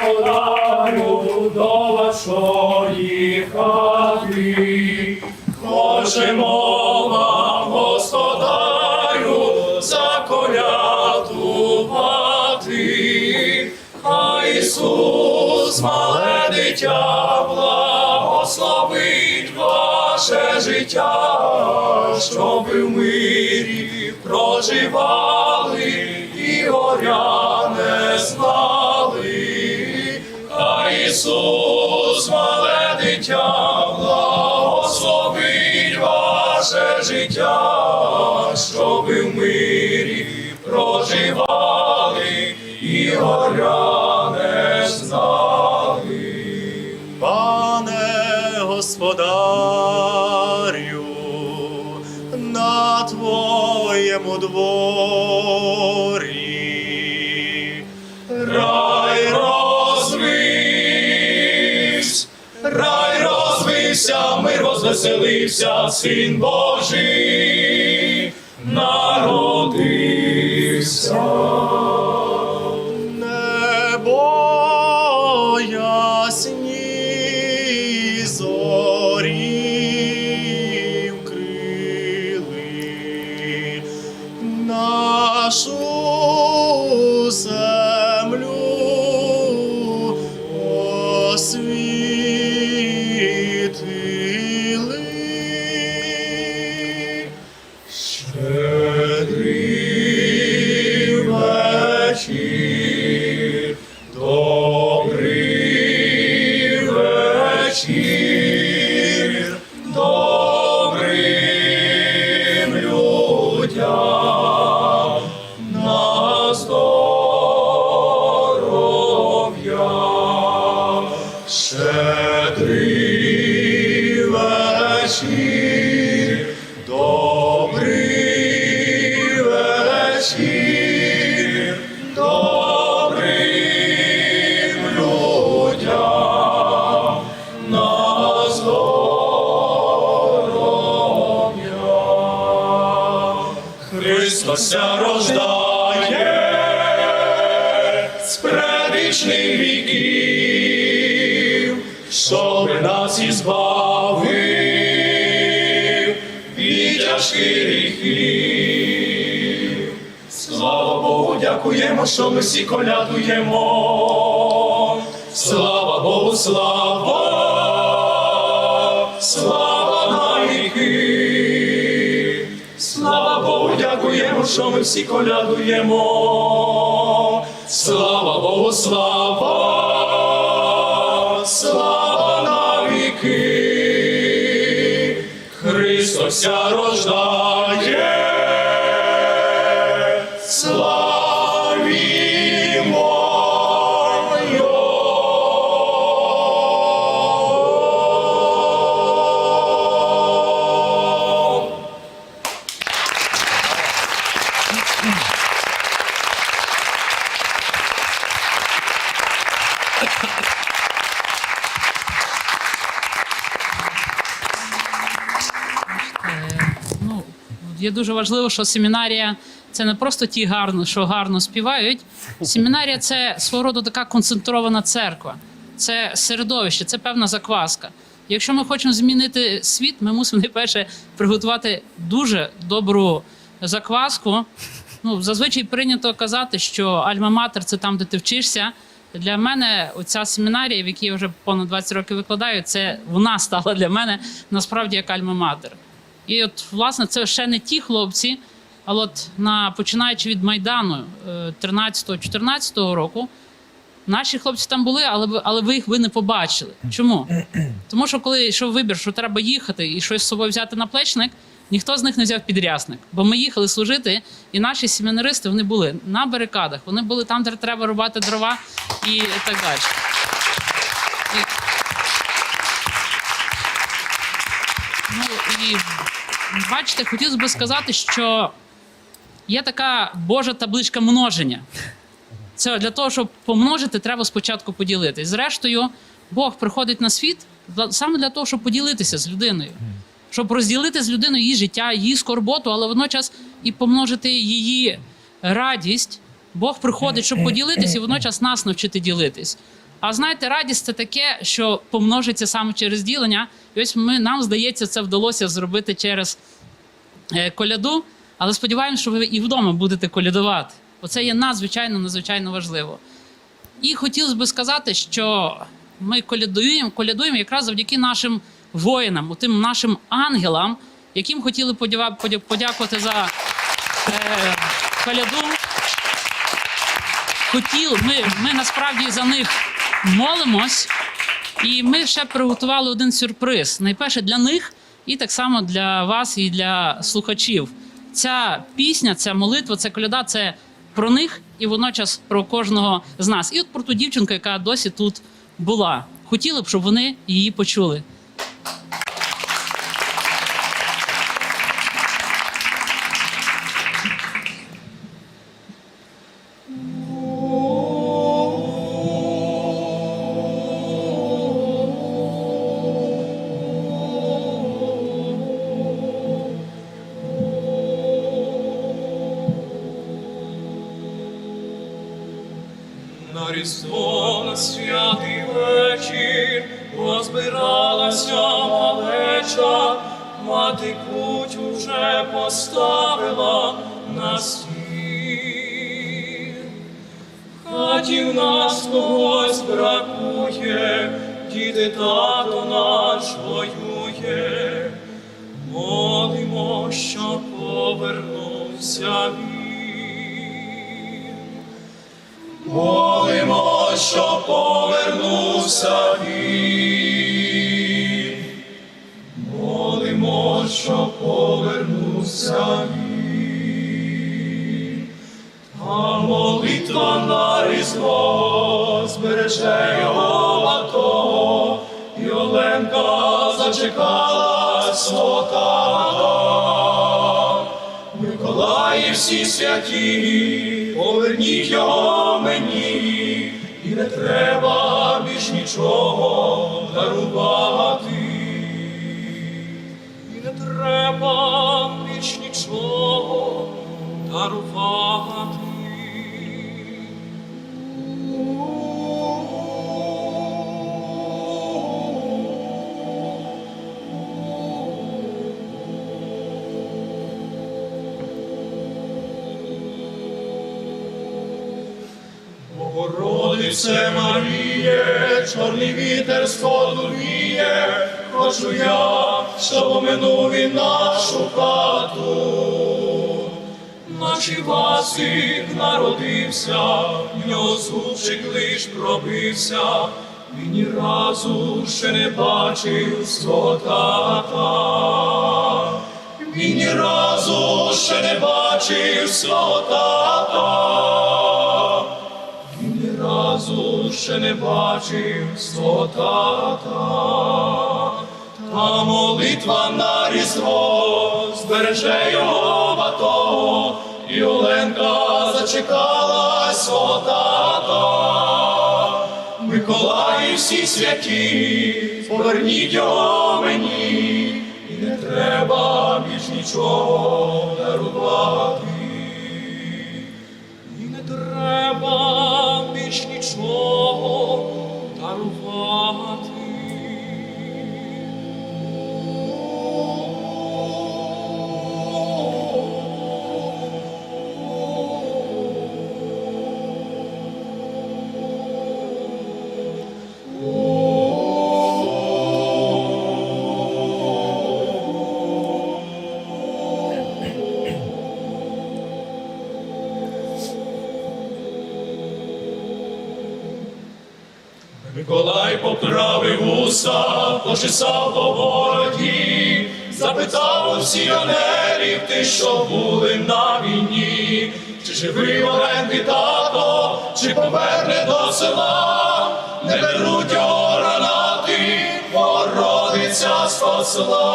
господарю до вашої хати. Хочемо вам, господарю, заколядувати. А Ісус, мале дитя, благословить ваше життя, щоб в мирі проживали і горя не знали. Ісус, мале дитя, благословить ваше життя, щоб в мирі проживали і горя мир розвеселився, син Божий народився. Тяжких гріхів. Слава Богу, дякуємо, що ми всі колядуємо. Слава Богу, слава, слава на віки. Слава Богу, дякуємо, що ми всі колядуємо. Слава Богу, слава, слава Христося рождає. Є дуже важливо, що семінарія це не просто ті гарно, що гарно співають. Семінарія це свого роду така концентрована церква, це середовище, це певна закваска. Якщо ми хочемо змінити світ, ми мусимо найперше приготувати дуже добру закваску. Ну, зазвичай прийнято казати, що альма-матер це там, де ти вчишся. Для мене оця семінарія, в якій я вже понад 20 років викладаю, це вона стала для мене насправді як альма-матер. І от, власне, це ще не ті хлопці, але от на починаючи від Майдану 13-14 року, наші хлопці там були, але але ви їх ви не побачили. Чому? Тому що коли йшов вибір, що треба їхати і щось з собою взяти на плечник, ніхто з них не взяв підрясник. Бо ми їхали служити, і наші семінаристи вони були на барикадах, вони були там, де треба рубати дрова і так далі. І бачите, хотілося б сказати, що є така Божа табличка множення. Це для того, щоб помножити, треба спочатку поділитись. Зрештою, Бог приходить на світ саме для того, щоб поділитися з людиною, щоб розділити з людиною її життя, її скорботу, але водночас і помножити її радість. Бог приходить, щоб поділитись, і водночас нас навчити ділитись. А знаєте, радість це таке, що помножиться саме через ділення. І ось ми, нам здається, це вдалося зробити через е, коляду, але сподіваємося, що ви і вдома будете колядувати. Оце є надзвичайно, надзвичайно важливо. І хотілося би сказати, що ми колядуємо, колядуємо якраз завдяки нашим воїнам, тим нашим ангелам, яким хотіли подякувати за е, коляду. Хотіли, ми, ми насправді за них молимось, і ми ще приготували один сюрприз. Найперше для них, і так само для вас, і для слухачів. Ця пісня, ця молитва, ця коляда це про них і водночас про кожного з нас. І от про ту дівчинку, яка досі тут була. Хотіли б, щоб вони її почули. Різдво на святий вечір позбиралася малеча, мати путь уже поставила на стіл. Хаті в нас когось бракує, діти тато наш воює, молимо, що повернувся він. Що повернувся він. Молимо, що повернувся він. Та молитва на різдво збереже його лато, і Оленка зачекала свого тата. Миколаї всі святі, поверніть його мені, не треба більш нічого дарувати. І не треба більш нічого дарувати. Богородице Маріє, чорний вітер сходу віє, хочу я, щоб оминув він нашу хату. Наче Васик народився, в нього зубчик лиш пробився, він ні разу ще не бачив свого тата. Він ні разу ще не бачив свого тата. Ще не бачив свого тата. Та молитва на різдво збереже його бато, і Оленка зачекала свого тата. Миколаї всі святі, поверніть його мені, і не треба більш нічого дарувати. І не треба більш нічого дарувати. Миколай поправив уса, почесав по бороді, запитав у всіх анелів, ти що були на війні, чи живий Оленки тато, чи поверне до села, не беруть його гранати, Богородиця спасла.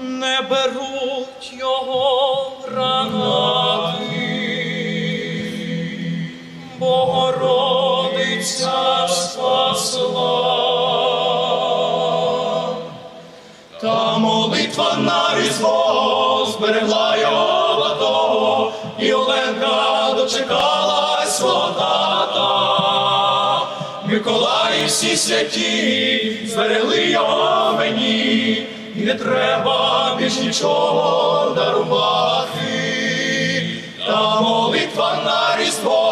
Не беруть його гранати. Богородиця спасла. Та молитва на різдво зберегла його благого, і Оленка дочекалась свого тата. Миколаї всі святі, зберегли його мені, не треба більш нічого дарувати. Та молитва на різдво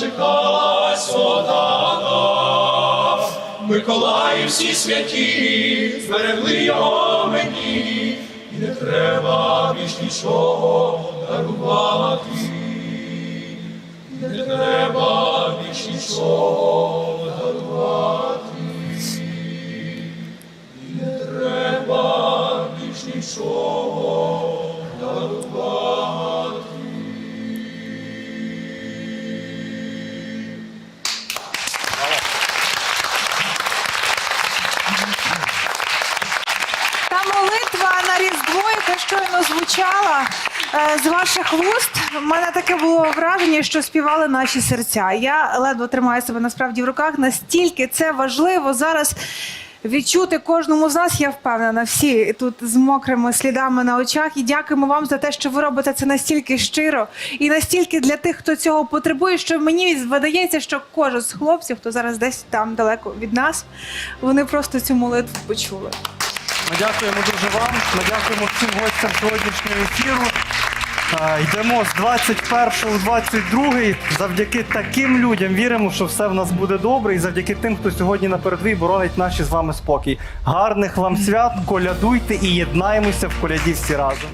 дочекалась свого тата. Миколаї всі святі, зберегли його мені, і не треба більш нічого дарувати. Не треба більш нічого дарувати. Не треба більш нічого з ваших вуст. У мене таке було враження, що співали наші серця. Я ледве тримаю себе насправді в руках. Настільки це важливо зараз. Відчути кожному з нас, я впевнена, всі тут з мокрими слідами на очах. І дякуємо вам за те, що ви робите це настільки щиро і настільки для тих, хто цього потребує, що мені видається, що кожен з хлопців, хто зараз десь там далеко від нас, вони просто цю молитву почули. Ми дякуємо дуже вам. Ми дякуємо всім гостям сьогоднішнього ефіру. Е, Йдемо з 21 у 22 завдяки таким людям віримо, що все в нас буде добре, і завдяки тим, хто сьогодні на передовій боронить наші з вами спокій. Гарних вам свят, колядуйте і єднаємося в коляді всі разом.